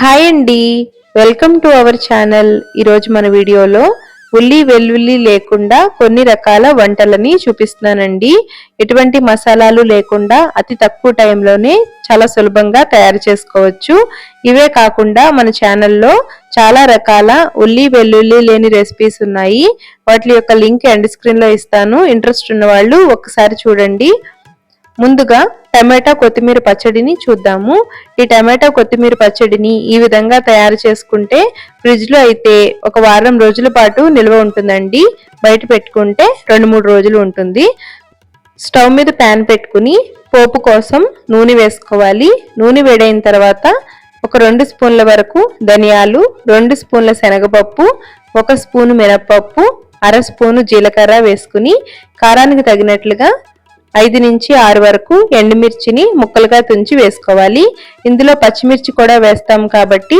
Hi అండి. Welcome to our channel. ఈరోజు మన వీడియోలో ఉల్లి వెల్లుల్లి లేకుండా కొన్ని రకాల వంటలని చూపిస్తున్నానండి. ఎటువంటి మసాలాలు లేకుండా అతి తక్కువ టైంలోనే చాలా సులభంగా తయారు చేసుకోవచ్చు. ఇవే కాకుండా మన ఛానల్లో చాలా రకాల ఉల్లి వెల్లుల్లి లేని రెసిపీస్ ఉన్నాయి. వాటి యొక్క లింక్ ఎండ్ స్క్రీన్లో ఇస్తాను. ఇంట్రెస్ట్ ఉన్నవాళ్ళు ఒకసారి చూడండి. ముందుగా టమాటా కొత్తిమీర పచ్చడిని చూద్దాము. ఈ టమాటా కొత్తిమీర పచ్చడిని ఈ విధంగా తయారు చేసుకుంటే ఫ్రిడ్జ్లో అయితే ఒక వారం రోజుల పాటు నిల్వ ఉంటుందండి. బయట పెట్టుకుంటే రెండు మూడు రోజులు ఉంటుంది. స్టవ్ మీద ప్యాన్ పెట్టుకుని పోపు కోసం నూనె వేసుకోవాలి. నూనె వేడైన తర్వాత ఒక రెండు స్పూన్ల వరకు ధనియాలు రెండు స్పూన్ల శనగపప్పు ఒక స్పూను మినప్పప్పు అర స్పూను జీలకర్ర వేసుకుని కారానికి తగినట్లుగా ఐదు నుంచి ఆరు వరకు ఎండుమిర్చిని ముక్కలుగా తుంచి వేసుకోవాలి. ఇందులో పచ్చిమిర్చి కూడా వేస్తాం కాబట్టి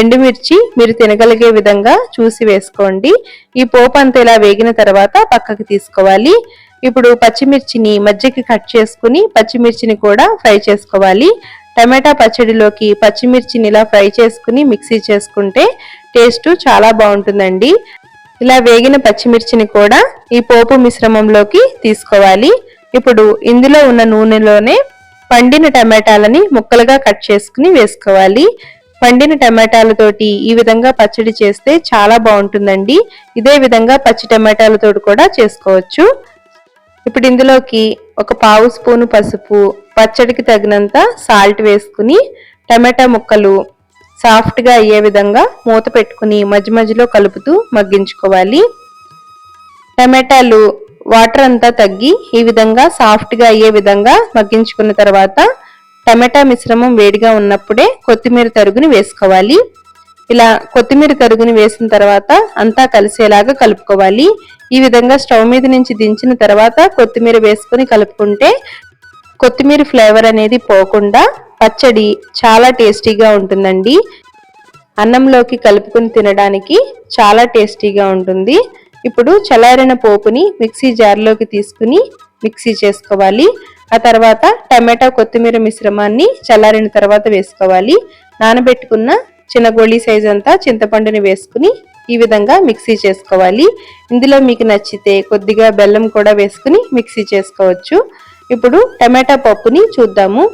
ఎండుమిర్చి మీరు తినగలిగే విధంగా చూసి వేసుకోండి. ఈ పోపు అంతా ఇలా వేగిన తర్వాత పక్కకి తీసుకోవాలి. ఇప్పుడు పచ్చిమిర్చిని మధ్యకి కట్ చేసుకుని పచ్చిమిర్చిని కూడా ఫ్రై చేసుకోవాలి. టమాటా పచ్చడిలోకి పచ్చిమిర్చిని ఇలా ఫ్రై చేసుకుని మిక్సీ చేసుకుంటే టేస్ట్ చాలా బాగుంటుందండి. ఇలా వేగిన పచ్చిమిర్చిని కూడా ఈ పోపు మిశ్రమంలోకి తీసుకోవాలి. ఇప్పుడు ఇందులో ఉన్న నూనెలోనే పండిన టమాటాలని ముక్కలుగా కట్ చేసుకుని వేసుకోవాలి. పండిన టమాటాలతోటి ఈ విధంగా పచ్చడి చేస్తే చాలా బాగుంటుందండి. ఇదే విధంగా పచ్చి టమాటాలతో కూడా చేసుకోవచ్చు. ఇప్పుడు ఇందులోకి ఒక పావు స్పూను పసుపు పచ్చడికి తగినంత సాల్ట్ వేసుకుని టమాటా ముక్కలు సాఫ్ట్గా అయ్యే విధంగా మూత పెట్టుకుని మధ్య మధ్యలో కలుపుతూ మగ్గించుకోవాలి. టమాటాలు వాటర్ అంతా తగ్గి ఈ విధంగా సాఫ్ట్గా అయ్యే విధంగా మగ్గించుకున్న తర్వాత టమాటా మిశ్రమం వేడిగా ఉన్నప్పుడే కొత్తిమీర తరుగుని వేసుకోవాలి. ఇలా కొత్తిమీర తరుగుని వేసిన తర్వాత అంతా కలిసేలాగా కలుపుకోవాలి. ఈ విధంగా స్టవ్ మీద నుంచి దించిన తర్వాత కొత్తిమీర వేసుకుని కలుపుకుంటే కొత్తిమీర ఫ్లేవర్ అనేది పోకుండా పచ్చడి చాలా టేస్టీగా ఉంటుందండి. అన్నంలోకి కలుపుకుని తినడానికి చాలా టేస్టీగా ఉంటుంది. ఇప్పుడు చల్లారిన పోపుని మిక్సీ జార్లోకి తీసుకుని మిక్సీ చేసుకోవాలి. ఆ తర్వాత టమాటా కొత్తిమీర మిశ్రమాన్ని చల్లారిన తర్వాత వేసుకోవాలి. నానబెట్టుకున్న చిన్న గోళీ సైజ్ అంతా చింతపండుని వేసుకుని ఈ విధంగా మిక్సీ చేసుకోవాలి. ఇందులో మీకు నచ్చితే కొద్దిగా బెల్లం కూడా వేసుకుని మిక్సీ చేసుకోవచ్చు. ఇప్పుడు టమాటా పప్పుని చూద్దాము.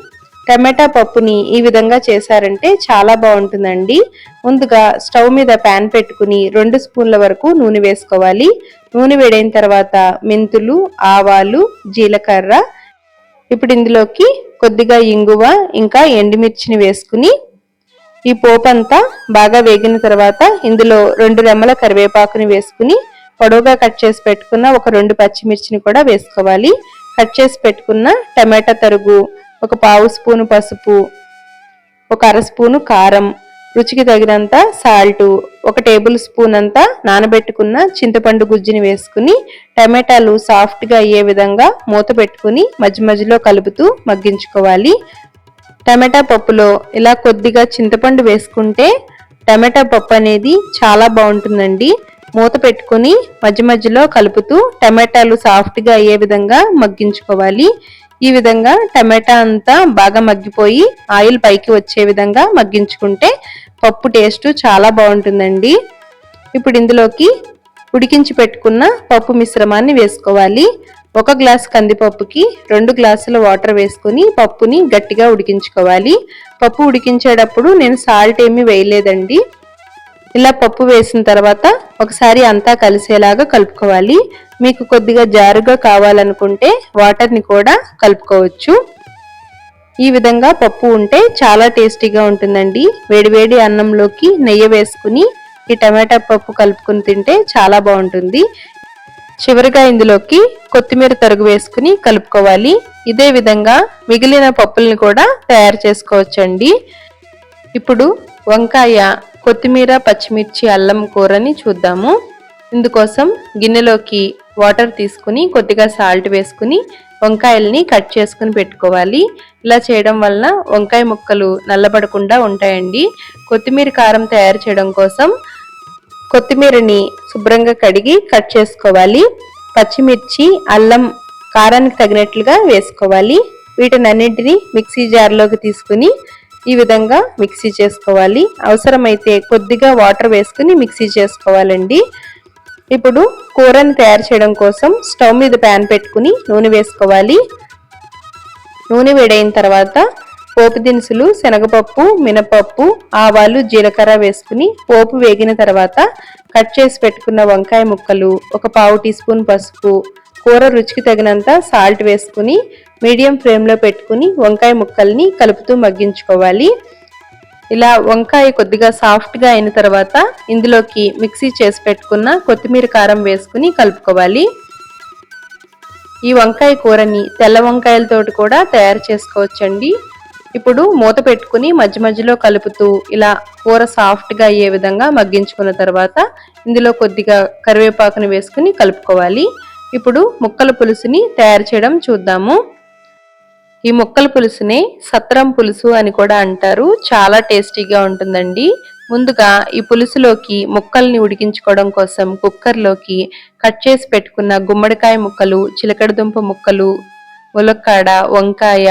టమాటా పప్పుని ఈ విధంగా చేశారంటే చాలా బాగుంటుందండి. ముందుగా స్టవ్ మీద ప్యాన్ పెట్టుకుని రెండు స్పూన్ల వరకు నూనె వేసుకోవాలి. నూనె వేడైన తర్వాత మెంతులు ఆవాలు జీలకర్ర ఇప్పుడు ఇందులోకి కొద్దిగా ఇంగువ ఇంకా ఎండుమిర్చిని వేసుకుని ఈ పోపంతా బాగా వేగిన తర్వాత ఇందులో రెండు రెమ్మల కరివేపాకుని వేసుకుని పొడవుగా కట్ చేసి పెట్టుకున్న ఒక రెండు పచ్చిమిర్చిని కూడా వేసుకోవాలి. కట్ చేసి పెట్టుకున్న టమాటా తరుగు ఒక పావు స్పూను పసుపు ఒక అర స్పూను కారం రుచికి తగినంత సాల్టు ఒక టేబుల్ స్పూన్ అంతా నానబెట్టుకున్న చింతపండు గుజ్జుని వేసుకుని టమాటాలు సాఫ్ట్గా అయ్యే విధంగా మూత పెట్టుకుని మధ్య మధ్యలో కలుపుతూ మగ్గించుకోవాలి. టమాటా పప్పులో ఇలా కొద్దిగా చింతపండు వేసుకుంటే టమాటా పప్పు అనేది చాలా బాగుంటుందండి. మూత పెట్టుకుని మధ్య మధ్యలో కలుపుతూ టమాటాలు సాఫ్ట్గా అయ్యే విధంగా మగ్గించుకోవాలి. ఈ విధంగా టమాటా అంతా బాగా మగ్గిపోయి ఆయిల్ పైకి వచ్చే విధంగా మగ్గించుకుంటే పప్పు టేస్ట్ చాలా బాగుంటుందండి. ఇప్పుడు ఇందులోకి ఉడికించి పెట్టుకున్న పప్పు మిశ్రమాన్ని వేసుకోవాలి. ఒక గ్లాస్ కందిపప్పుకి రెండు గ్లాసుల వాటర్ వేసుకొని పప్పుని గట్టిగా ఉడికించుకోవాలి. పప్పు ఉడికించేటప్పుడు నేను సాల్ట్ ఏమీ వేయలేదండి. ఇలా పప్పు వేసిన తర్వాత ఒకసారి అంతా కలిసేలాగా కలుపుకోవాలి. మీకు కొద్దిగా జారుగా కావాలనుకుంటే వాటర్ని కూడా కలుపుకోవచ్చు. ఈ విధంగా పప్పు ఉంటే చాలా టేస్టీగా ఉంటుందండి. వేడివేడి అన్నంలోకి నెయ్యి వేసుకుని ఈ టమాటా పప్పు కలుపుకుని తింటే చాలా బాగుంటుంది. చివరిగా ఇందులోకి కొత్తిమీర తరుగు వేసుకుని కలుపుకోవాలి. ఇదే విధంగా మిగిలిన పప్పుల్ని కూడా తయారు చేసుకోవచ్చండి. ఇప్పుడు వంకాయ కొత్తిమీర పచ్చిమిర్చి అల్లం కూరని చూద్దాము. ఇందుకోసం గిన్నెలోకి వాటర్ తీసుకుని కొద్దిగా సాల్ట్ వేసుకుని వంకాయల్ని కట్ చేసుకుని పెట్టుకోవాలి. ఇలా చేయడం వలన వంకాయ ముక్కలు నల్లబడకుండా ఉంటాయండి. కొత్తిమీర కారం తయారు చేయడం కోసం కొత్తిమీరని శుభ్రంగా కడిగి కట్ చేసుకోవాలి. పచ్చిమిర్చి అల్లం కారానికి తగినట్లుగా వేసుకోవాలి. వీటినన్నింటినీ మిక్సీ జార్లోకి తీసుకుని ఈ విధంగా మిక్సీ చేసుకోవాలి. అవసరమైతే కొద్దిగా వాటర్ వేసుకుని మిక్సీ చేసుకోవాలండి. ఇప్పుడు కూరని తయారు చేయడం కోసం స్టవ్ మీద ప్యాన్ పెట్టుకుని నూనె వేసుకోవాలి. నూనె వేడైన తర్వాత పోపు దినుసులు శనగపప్పు మినపప్పు ఆవాలు జీలకర్ర వేసుకుని పోపు వేగిన తర్వాత కట్ చేసి పెట్టుకున్న వంకాయ ముక్కలు ఒక పావు టీ స్పూన్ పసుపు కూర రుచికి తగినంత సాల్ట్ వేసుకుని మీడియం ఫ్లేమ్లో పెట్టుకుని వంకాయ ముక్కల్ని కలుపుతూ మగ్గించుకోవాలి. ఇలా వంకాయ కొద్దిగా సాఫ్ట్గా అయిన తర్వాత ఇందులోకి మిక్సీ చేసి పెట్టుకున్న కొత్తిమీర కారం వేసుకుని కలుపుకోవాలి. ఈ వంకాయ కూరని తెల్ల వంకాయలతోటి కూడా తయారు చేసుకోవచ్చండి. ఇప్పుడు మూత పెట్టుకుని మధ్య మధ్యలో కలుపుతూ ఇలా కూర సాఫ్ట్గా అయ్యే విధంగా మగ్గించుకున్న తర్వాత ఇందులో కొద్దిగా కరివేపాకుని వేసుకుని కలుపుకోవాలి. ఇప్పుడు ముక్కల పులుసుని తయారు చేయడం చూద్దాము. ఈ ముక్కల పులుసుని సత్రం పులుసు అని కూడా అంటారు. చాలా టేస్టీగా ఉంటుందండి. ముందుగా ఈ పులుసులోకి ముక్కల్ని ఉడికించుకోవడం కోసం కుక్కర్లోకి కట్ చేసి పెట్టుకున్న గుమ్మడికాయ ముక్కలు చిలకడదుంప ముక్కలు ములక్కాడ వంకాయ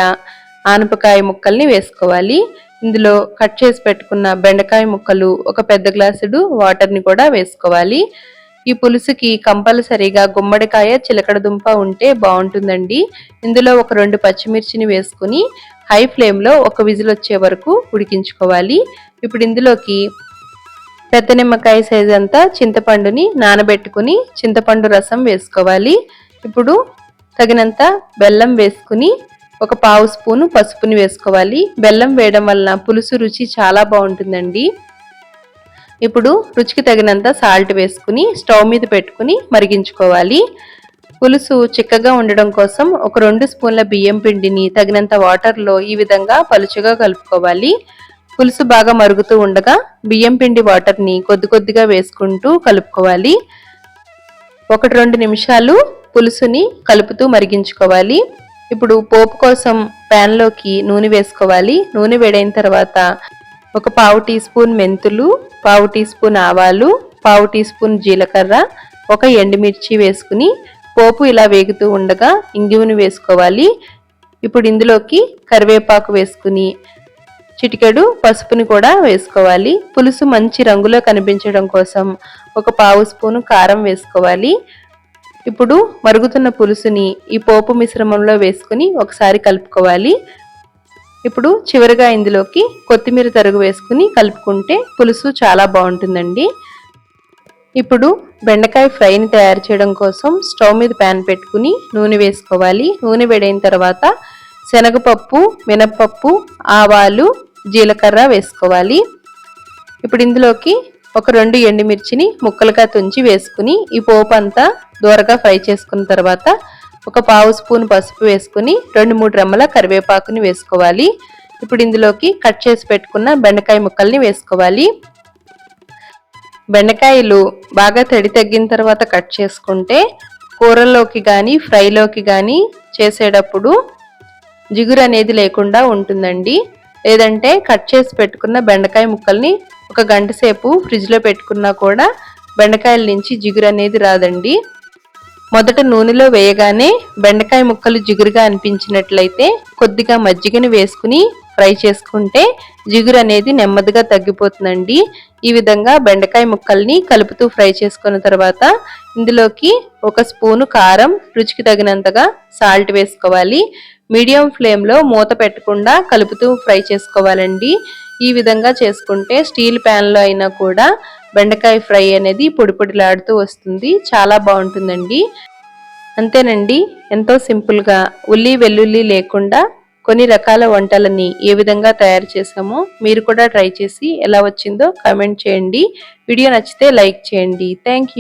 ఆనపకాయ ముక్కల్ని వేసుకోవాలి. ఇందులో కట్ చేసి పెట్టుకున్న బెండకాయ ముక్కలు ఒక పెద్ద గ్లాసుడు వాటర్ని కూడా వేసుకోవాలి. ఈ పులుసుకి కంపల్సరీగా గుమ్మడికాయ చిలకడ దుంప ఉంటే బాగుంటుందండి. ఇందులో ఒక రెండు పచ్చిమిర్చిని వేసుకుని హై ఫ్లేమ్లో ఒక విజిల్ వచ్చే వరకు ఉడికించుకోవాలి. ఇప్పుడు ఇందులోకి పెద్ద నిమ్మకాయ సైజ్ అంతా చింతపండుని నానబెట్టుకుని చింతపండు రసం వేసుకోవాలి. ఇప్పుడు తగినంత బెల్లం వేసుకుని ఒక పావు స్పూను పసుపుని వేసుకోవాలి. బెల్లం వేయడం వలన పులుసు రుచి చాలా బాగుంటుందండి. ఇప్పుడు రుచికి తగినంత సాల్ట్ వేసుకుని స్టవ్ మీద పెట్టుకుని మరిగించుకోవాలి. పులుసు చిక్కగా ఉండడం కోసం ఒక రెండు స్పూన్ల బియ్యం పిండిని తగినంత వాటర్లో ఈ విధంగా పలుచగా కలుపుకోవాలి. పులుసు బాగా మరుగుతూ ఉండగా బియ్యం పిండి వాటర్ని కొద్ది కొద్దిగా వేసుకుంటూ కలుపుకోవాలి. ఒకటి రెండు నిమిషాలు పులుసుని కలుపుతూ మరిగించుకోవాలి. ఇప్పుడు పోపు కోసం ప్యాన్లోకి నూనె వేసుకోవాలి. నూనె వేడైన తర్వాత ఒక పావు టీ స్పూన్ మెంతులు పావు టీ స్పూన్ ఆవాలు పావు టీ స్పూన్ జీలకర్ర ఒక ఎండుమిర్చి వేసుకుని పోపు ఇలా వేగుతూ ఉండగా ఇంగువని వేసుకోవాలి. ఇప్పుడు ఇందులోకి కరివేపాకు వేసుకుని చిటికెడు పసుపుని కూడా వేసుకోవాలి. పులుసు మంచి రంగులో కనిపించడం కోసం ఒక పావు స్పూను కారం వేసుకోవాలి. ఇప్పుడు మరుగుతున్న పులుసుని ఈ పోపు మిశ్రమంలో వేసుకుని ఒకసారి కలుపుకోవాలి. ఇప్పుడు చివరిగా ఇందులోకి కొత్తిమీర తరుగు వేసుకుని కలుపుకుంటే పులుసు చాలా బాగుంటుందండి. ఇప్పుడు బెండకాయ ఫ్రైని తయారు చేయడం కోసం స్టవ్ మీద ప్యాన్ పెట్టుకుని నూనె వేసుకోవాలి. నూనె వేడైన తర్వాత శనగపప్పు మినప్పప్పు ఆవాలు జీలకర్ర వేసుకోవాలి. ఇప్పుడు ఇందులోకి ఒక రెండు ఎండుమిర్చిని ముక్కలుగా తుంచి వేసుకుని ఈ పోపు అంతా దూరగా ఫ్రై చేసుకున్న తర్వాత ఒక పావు స్పూన్ పసుపు వేసుకుని రెండు మూడు రెమ్మల కరివేపాకుని వేసుకోవాలి. ఇప్పుడు ఇందులోకి కట్ చేసి పెట్టుకున్న బెండకాయ ముక్కల్ని వేసుకోవాలి. బెండకాయలు బాగా తడి తగ్గిన తర్వాత కట్ చేసుకుంటే కూరల్లోకి కానీ ఫ్రైలోకి కానీ చేసేటప్పుడు జిగురు అనేది లేకుండా ఉంటుందండి. లేదంటే కట్ చేసి పెట్టుకున్న బెండకాయ ముక్కల్ని ఒక గంట సేపు ఫ్రిడ్జ్లో పెట్టుకున్నా కూడా బెండకాయల నుంచి జిగురు అనేది రాదండి. మొదట నూనెలో వేయగానే బెండకాయ ముక్కలు జిగురుగా అనిపించినట్లయితే కొద్దిగా మజ్జిగని వేసుకుని ఫ్రై చేసుకుంటే జిగురు అనేది నెమ్మదిగా తగ్గిపోతుందండి. ఈ విధంగా బెండకాయ ముక్కల్ని కలుపుతూ ఫ్రై చేసుకున్న తర్వాత ఇందులోకి ఒక స్పూను కారం రుచికి తగినంతగా సాల్ట్ వేసుకోవాలి. మీడియం ఫ్లేమ్లో మూత పెట్టకుండా కలుపుతూ ఫ్రై చేసుకోవాలండి. ఈ విధంగా చేసుకుంటే స్టీల్ ప్యాన్లో అయినా కూడా బెండకాయ ఫ్రై అనేది పొడి పొడిలాడుతూ వస్తుంది. చాలా బాగుంటుందండి. అంతేనండి. ఎంతో సింపుల్గా ఉల్లి వెల్లుల్లి లేకుండా కొన్ని రకాల వంటలని ఏ విధంగా తయారు చేసామో మీరు కూడా ట్రై చేసి ఎలా వచ్చిందో కామెంట్ చేయండి. వీడియో నచ్చితే లైక్ చేయండి. థ్యాంక్